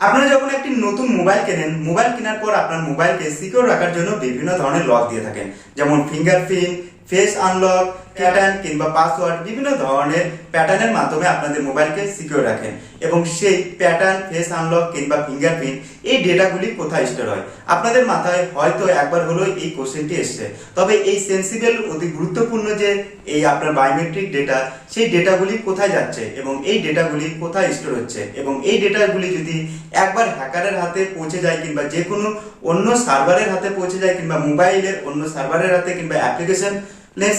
আপনারা যখন একটি নতুন মোবাইল কেনেন, মোবাইল কেনার পর আপনার মোবাইলকে সিকিউর রাখার জন্য বিভিন্ন ধরনের লক দিয়ে থাকেন। যেমন ফিঙ্গারপ্রিন্ট ফেস আনলক প্যাটার্ন কিংবা পাসওয়ার্ড বিভিন্ন ধরনের প্যাটার্নের মাধ্যমে আপনাদের মোবাইলকে সিকিউর রাখেন এবং সেই প্যাটার্ন ফেস আনলক কিংবা ফিঙ্গারপ্রিন্ট এই ডেটাগুলি কোথায় স্টোর হয়? আপনাদের মাথায় হয়তো একবার হলো এই কোশ্চেনটি এসছে। তবে এই সেন্সিবল অতি গুরুত্বপূর্ণ যে এই আপনার বায়োমেট্রিক ডেটা সেই ডেটাগুলি কোথায় যাচ্ছে এবং এই ডেটাগুলি কোথায় স্টোর হচ্ছে এবং এই ডেটাগুলি যদি একবার হ্যাকারের হাতে পৌঁছে যায় কিংবা যে কোনো অন্য সার্ভারের হাতে পৌঁছে যায় কিংবা মোবাইলের অন্য সার্ভারের হাতে কিংবা অ্যাপ্লিকেশন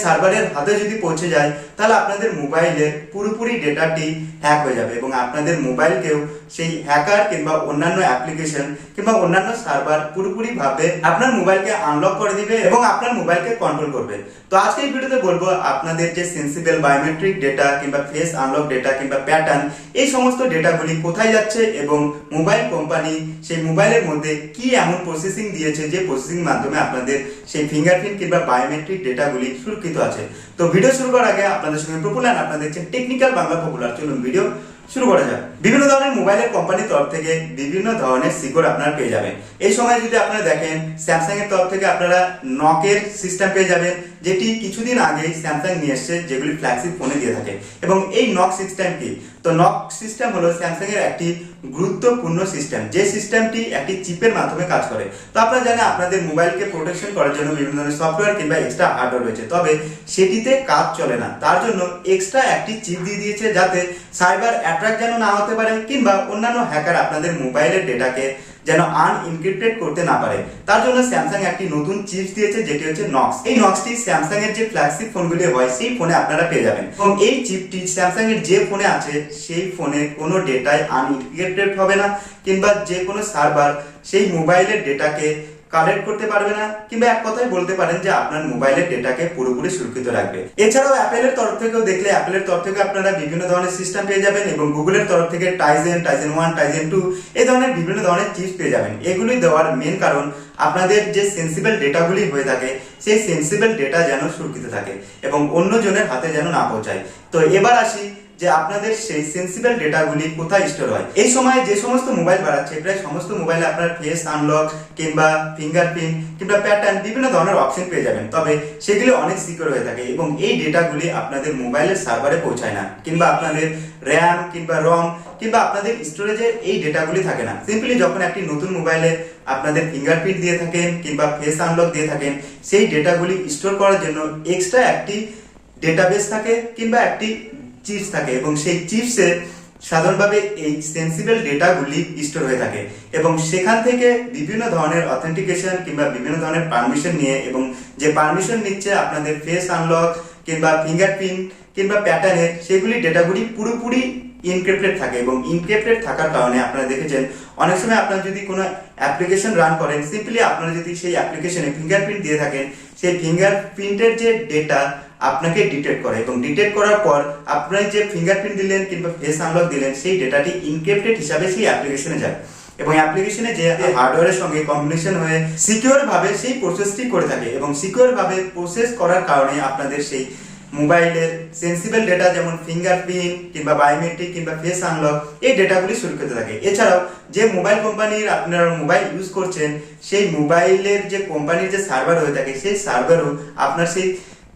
সার্ভারের হাতে যদি পৌঁছে যায়, তাহলে আপনাদের মোবাইলের পুরোপুরি ডেটাটি হ্যাক হয়ে যাবে এবং আপনাদের মোবাইলকেও সেই হ্যাকার কিংবা অন্যান্য অ্যাপ্লিকেশন কিংবা অন্যান্য সার্ভার পুরোপুরি ভাবে আপনার মোবাইলকে আনলক করে দিবে এবং আপনার মোবাইলকে কন্ট্রোল করবে। তো আজকে এই ভিডিওতে বলব আপনাদের যে সেন্সিবল বায়োমেট্রিক ডেটা কিংবা ফেস আনলক ডেটা কিংবা প্যাটার্ন এই সমস্ত ডেটাগুলি কোথায় যাচ্ছে এবং মোবাইল কোম্পানি সেই মোবাইলের মধ্যে কি এমন প্রসেসিং দিয়েছে, যে প্রসেসিং মাধ্যমে আপনাদের সেই ফিঙ্গারপ্রিন্ট কিংবা বায়োমেট্রিক ডেটাগুলি সুরক্ষিত আছে। তো ভিডিও শুরু করার আগে আপনাদের সঙ্গে প্রপুলার আপনাদের দেখছেন টেকনিক্যাল বাংলা পপুলার চলুন ভিডিও শুরু করা যাক। বিভিন্ন ধরনের মোবাইলের কোম্পানির তরফ থেকে বিভিন্ন ধরনের সিকিউর আপনারা পেয়ে যাবেন। এই সময় যদি আপনারা দেখেন স্যামসাং এর তরফ থেকে আপনারা নকের সিস্টেম পেয়ে যাবেন, যেটি কিছুদিন আগে স্যামসাং নিয়ে এসছে, যেগুলি ফ্ল্যাগশিপ ফোনে দিয়ে থাকে। এবং এই নক সিস্টেম কি তো নক সিস্টেম হলো স্যামসাং এর একটি গুরুত্বপূর্ণ সিস্টেম যে সিস্টেমটি একটি চিপের মাধ্যমে কাজ করে। তো আপনারা জানেন, আপনাদের মোবাইলকে প্রোটেকশন করার জন্য বিভিন্ন ধরনের সফটওয়্যার কিংবা এক্সট্রা হার্ডওয়্যার রয়েছে। তবে সেটিতে কাজ চলে না। তার জন্য এক্সট্রা একটি চিপ দিয়ে দিয়েছে যাতে সাইবার অ্যাট্রাক যেন না হতে পারে কিংবা অন্যান্য হ্যাকার আপনাদের মোবাইলের ডেটাকে যেন আনইনক্রিপ্টেড করতে না পারে। তার জন্য স্যামসাং একটি নতুন চিপস দিয়েছে, যেটি হচ্ছে নক্স এই নক্সটি স্যামসাং এর যে ফ্ল্যাগশিপ ফোনগুলি হয়, সেই ফোনে আপনারা পেয়ে যাবেন। এবং এই চিপটি স্যামসাং এর যে ফোনে আছে সেই ফোনে কোনো ডেটায় আনইনক্রিপ্টেড হবে না কিংবা যে কোনো সার্ভার সেই মোবাইলের ডেটাকে কালেক্ট করতে পারবে না কিংবা এক কথায় বলতে পারেন যে আপনার মোবাইলের ডেটাকে পুরোপুরি সুরক্ষিত রাখবে। এছাড়াও অ্যাপেলের তরফ থেকেও দেখলে অ্যাপেলের তরফ থেকে আপনারা বিভিন্ন ধরনের সিস্টেম পেয়ে যাবেন এবং গুগলের তরফ থেকে Tizen Tizen one Tizen two এই ধরনের বিভিন্ন ধরনের চিপস পেয়ে যাবেন। এগুলি দেওয়ার মেন কারণ আপনাদের যে সেন্সিবল ডেটাগুলি হয়ে থাকে, সেই সেন্সিবল ডেটা যেন সুরক্ষিত থাকে এবং অন্যজনের হাতে যেন না পৌঁছায়। তো এবার আসি যে আপনাদের সেই সেন্সিবল ডেটাগুলি কোথায় স্টোর হয়। এই সময় যে সমস্ত মোবাইল বাড়াচ্ছে, প্রায় সমস্ত মোবাইলে আপনার ফেস আনলক কিংবা ফিঙ্গারপ্রিন্ট কিংবা প্যাটার্ন বিভিন্ন ধরনের অপশন পেয়ে যাবেন। তবে সেগুলি অনেক সিকিউর হয়ে থাকে এবং এই ডেটাগুলি আপনাদের মোবাইলের সার্ভারে পৌঁছায় না। কিংবা আপনাদের র্যাম কিংবা রম কিংবা আপনাদের স্টোরেজে এই ডেটাগুলি থাকে না। সিম্পলি যখন একটি নতুন মোবাইলে আপনাদের ফিঙ্গারপ্রিন্ট দিয়ে থাকেন কিংবা ফেস আনলক দিয়ে থাকেন, সেই ডেটাগুলি স্টোর করার জন্য এক্সট্রা একটি ডেটাবেস থাকে কিংবা একটি চিপস থাকে এবং সেই চিপসে সাধারণভাবে এই সেন্সিবল ডেটাগুলি স্টোর হয়ে থাকে এবং সেখান থেকে বিভিন্ন ধরনের অথেন্টিকেশন কিংবা বিভিন্ন ধরনের পারমিশন নিয়ে এবং যে পারমিশন নিচ্ছে আপনাদের ফেস আনলক কিংবা ফিঙ্গারপ্রিন্ট কিংবা প্যাটার্নের সেগুলি ডেটাগুলি পুরোপুরি ইনক্রিপ্টেড থাকে এবং ইনক্রিপ্টেড থাকার কারণে আপনারা দেখেছেন অনেক সময় আপনারা যদি কোনো অ্যাপ্লিকেশন রান করেন সিম্পলি আপনারা যদি সেই অ্যাপ্লিকেশনে ফিঙ্গারপ্রিন্ট দিয়ে থাকেন, সেই ফিঙ্গারপ্রিন্টের যে ডেটা আপনাকে ডিটেক্ট করে এবং ডিটেক্ট করার পর আপনি যে ফিঙ্গারপ্রিন্ট দিলেন কিংবা ফেস আনলক দিলেন, সেই ডেটাটি ইনক্রিপ্টেড হিসাবে সেই অ্যাপ্লিকেশনে যায়। এবং অ্যাপ্লিকেশনে যে হার্ডওয়্যারের সঙ্গে কম্বিনেশন হয়ে সিকিউর ভাবে সেই প্রসেসটি করে থাকে এবং সিকিউর ভাবে প্রসেস করার কারণে আপনাদের সেই মোবাইলের সেন্সিবল ডেটা যেমন ফিঙ্গারপ্রিন্ট কিংবা বায়োমেট্রিক কিংবা ফেস আনলক এই ডেটাগুলি সুরক্ষিত থাকে। এছাড়াও যে মোবাইল কোম্পানির আপনারা মোবাইল ইউজ করছেন, সেই মোবাইলের যে কোম্পানির যে সার্ভার হয়ে থাকে, সেই সার্ভারও আপনার সেই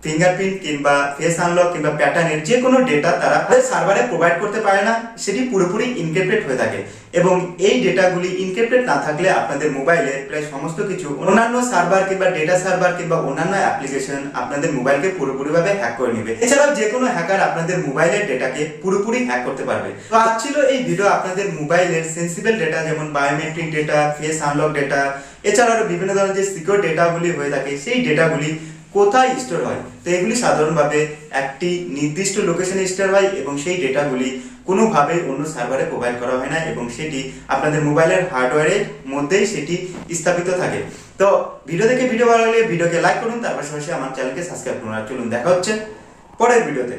ফিঙ্গারপ্রিন্ট কিংবা ফেস আনলক কিংবা প্যাটার্নের যে কোনো ডেটা তারা সার্ভারে প্রোভাইড করতে পারে না, সেটি পুরোপুরি ইনক্রিপ্টেড হয়ে থাকে। এবং এই ডেটাগুলি ইনক্রিপ্টেড না থাকলে আপনাদের মোবাইলে প্রায় সমস্ত কিছু অন্যান্য সার্ভার কিংবা ডেটা সার্ভার কিংবা অন্যান্য অ্যাপ্লিকেশন আপনাদের মোবাইলকে পুরোপুরিভাবে হ্যাক করে নেবে। এছাড়াও যে কোনো হ্যাকার আপনাদের মোবাইলের ডেটাকে পুরোপুরি হ্যাক করতে পারবে। তো আজ ছিল এই ভিডিও আপনাদের মোবাইলের সেন্সিবল ডেটা যেমন biometric data face unlock data এছাড়াও বিভিন্ন ধরনের যে সিকিউর ডেটাগুলি হয়ে থাকে, সেই ডেটাগুলি কোথায় স্টোর হয়? তো এগুলি সাধারণভাবে একটি নির্দিষ্ট লোকেশনে স্টোর হয় এবং সেই ডেটাগুলি কোনোভাবে অন্য সার্ভারে প্রোভাইড করা হয় না এবং সেটি আপনাদের মোবাইলের হার্ডওয়্যারের মধ্যেই সেটি স্থাপিত থাকে। তো ভিডিও দেখে ভিডিও ভালো লাগলে ভিডিওকে লাইক করুন তার পাশাপাশি আমার চ্যানেলকে সাবস্ক্রাইব করুন। আর চলুন, দেখা হচ্ছে পরের ভিডিওতে